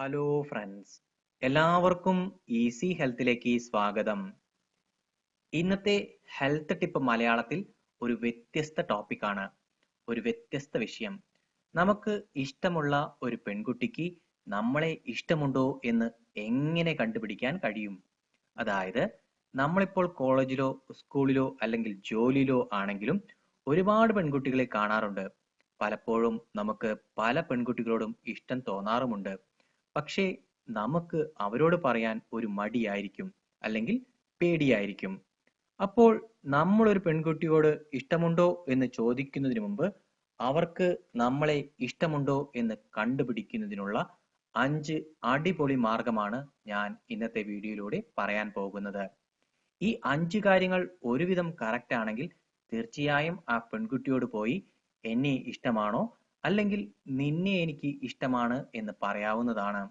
Hello friends എല്ലാവർക്കും easy ഹെൽത്തിലേക്ക് സ്വാഗതം. ഇന്നത്തെ ഹെൽത്ത് ടിപ്പ് മലയാളത്തിൽ ഒരു വ്യത്യസ്ത ടോപ്പിക്കാണ് ഒരു വ്യത്യസ്ത വിഷയം. നമുക്ക് ഇഷ്ടമുള്ള ഒരു പെൺകുട്ടിക്ക് നമ്മളെ ഇഷ്ടമുണ്ടോ എന്ന് എങ്ങനെ കണ്ടുപിടിക്കാൻ കഴിയും? അതായത് നമ്മളിപ്പോൾ കോളേജിലോ സ്കൂളിലോ അല്ലെങ്കിൽ ജോലിയിലോ ആണെങ്കിലും ഒരുപാട് പെൺകുട്ടികളെ കാണാറുണ്ട്. പലപ്പോഴും നമുക്ക് പല പെൺകുട്ടികളോടും ഇഷ്ടം തോന്നാറുമുണ്ട്. പക്ഷേ നമുക്ക് അവരോട് പറയാൻ ഒരു മടിയായിരിക്കും അല്ലെങ്കിൽ പേടിയായിരിക്കും. അപ്പോൾ നമ്മൾ ഒരു പെൺകുട്ടിയോട് ഇഷ്ടമുണ്ടോ എന്ന് ചോദിക്കുന്നതിന് മുമ്പ് അവർക്ക് നമ്മളെ ഇഷ്ടമുണ്ടോ എന്ന് കണ്ടുപിടിക്കുന്നതിനുള്ള അഞ്ച് അടിപൊളി മാർഗമാണ് ഞാൻ ഇന്നത്തെ വീഡിയോയിലൂടെ പറയാൻ പോകുന്നത്. ഈ അഞ്ച് കാര്യങ്ങൾ ഒരുവിധം കറക്റ്റ് ആണെങ്കിൽ തീർച്ചയായും ആ പെൺകുട്ടിയോട് പോയി എന്നെ ഇഷ്ടമാണോ അല്ലെങ്കിൽ നിന്നെ എനിക്ക് ഇഷ്ടമാണ് എന്ന് പറയാവുന്നതാണ്.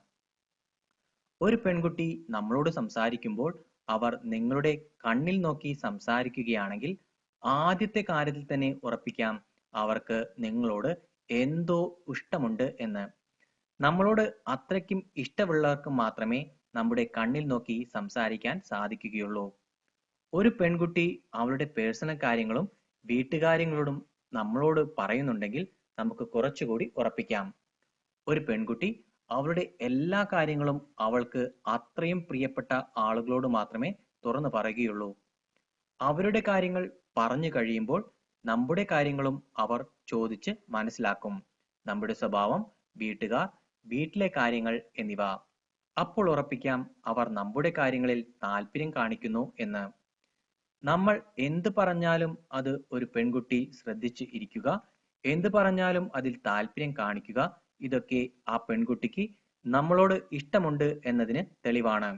ഒരു പെൺകുട്ടി നമ്മളോട് സംസാരിക്കുമ്പോൾ അവർ നിങ്ങളുടെ കണ്ണിൽ നോക്കി സംസാരിക്കുകയാണെങ്കിൽ ആദ്യത്തെ കാര്യത്തിൽ തന്നെ ഉറപ്പിക്കാം അവർക്ക് നിങ്ങളോട് എന്തോ ഇഷ്ടമുണ്ട് എന്ന്. നമ്മളോട് അത്രയ്ക്കും ഇഷ്ടമുള്ളവർക്ക് മാത്രമേ നമ്മുടെ കണ്ണിൽ നോക്കി സംസാരിക്കാൻ സാധിക്കുകയുള്ളൂ. ഒരു പെൺകുട്ടി അവളുടെ പേഴ്സണൽ കാര്യങ്ങളും വീട്ടുകാര്യങ്ങളോടും നമ്മളോട് പറയുന്നുണ്ടെങ്കിൽ നമുക്ക് കുറച്ചുകൂടി ഉറപ്പിക്കാം. ഒരു പെൺകുട്ടി അവളുടെ എല്ലാ കാര്യങ്ങളും അവൾക്ക് അത്രയും പ്രിയപ്പെട്ട ആളുകളോട് മാത്രമേ തുറന്നു പറയുകയുള്ളൂ. അവരുടെ കാര്യങ്ങൾ പറഞ്ഞു കഴിയുമ്പോൾ നമ്മുടെ കാര്യങ്ങളും അവർ ചോദിച്ച് മനസ്സിലാക്കും. നമ്മുടെ സ്വഭാവം വീട്ടുകാർ വീട്ടിലെ കാര്യങ്ങൾ എന്നിവ. അപ്പോൾ ഉറപ്പിക്കാം അവർ നമ്മുടെ കാര്യങ്ങളിൽ താല്പര്യം കാണിക്കുന്നു എന്ന്. നമ്മൾ എന്ത് പറഞ്ഞാലും അത് ഒരു പെൺകുട്ടി ശ്രദ്ധിച്ച് ഇരിക്കുക എന്ത് പറഞ്ഞാലും അതിൽ താല്പര്യം കാണിക്കുക. ഇതൊക്കെ ആ പെൺകുട്ടിക്ക് നമ്മളോട് ഇഷ്ടമുണ്ട് എന്നതിന് തെളിവാണ്.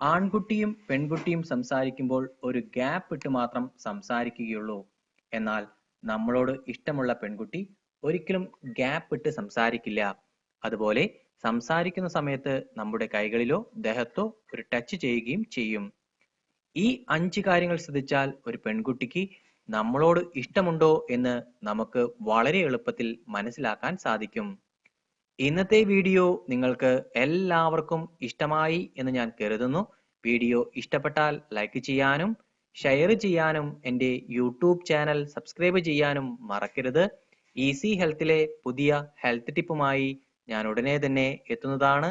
ആൺകുട്ടിയും പെൺകുട്ടിയും സംസാരിക്കുമ്പോൾ ഒരു ഗ്യാപ്പ് ഇട്ട് മാത്രം സംസാരിക്കുകയുള്ളൂ. എന്നാൽ നമ്മളോട് ഇഷ്ടമുള്ള പെൺകുട്ടി ഒരിക്കലും ഗ്യാപ്പ് ഇട്ട് സംസാരിക്കില്ല. അതുപോലെ സംസാരിക്കുന്ന സമയത്ത് നമ്മുടെ കൈകളിലോ ദേഹത്തോ ഒരു ടച്ച് ചെയ്യുകയും ചെയ്യും. ഈ അഞ്ച് കാര്യങ്ങൾ ശ്രദ്ധിച്ചാൽ ഒരു പെൺകുട്ടിക്ക് നമ്മളോട് ഇഷ്ടമുണ്ടോ എന്ന് നമുക്ക് വളരെ എളുപ്പത്തിൽ മനസ്സിലാക്കാൻ സാധിക്കും. ഇന്നത്തെ വീഡിയോ നിങ്ങൾക്ക് എല്ലാവർക്കും ഇഷ്ടമായി എന്ന് ഞാൻ കരുതുന്നു. വീഡിയോ ഇഷ്ടപ്പെട്ടാൽ ലൈക്ക് ചെയ്യാനും ഷെയർ ചെയ്യാനും എന്റെ യൂട്യൂബ് ചാനൽ സബ്സ്ക്രൈബ് ചെയ്യാനും മറക്കരുത്. ഈസി ഹെൽത്തിലെ പുതിയ ഹെൽത്ത് ടിപ്പുമായി ഞാൻ ഉടനെ തന്നെ എത്തുന്നതാണ്.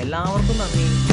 എല്ലാവർക്കും നന്ദി.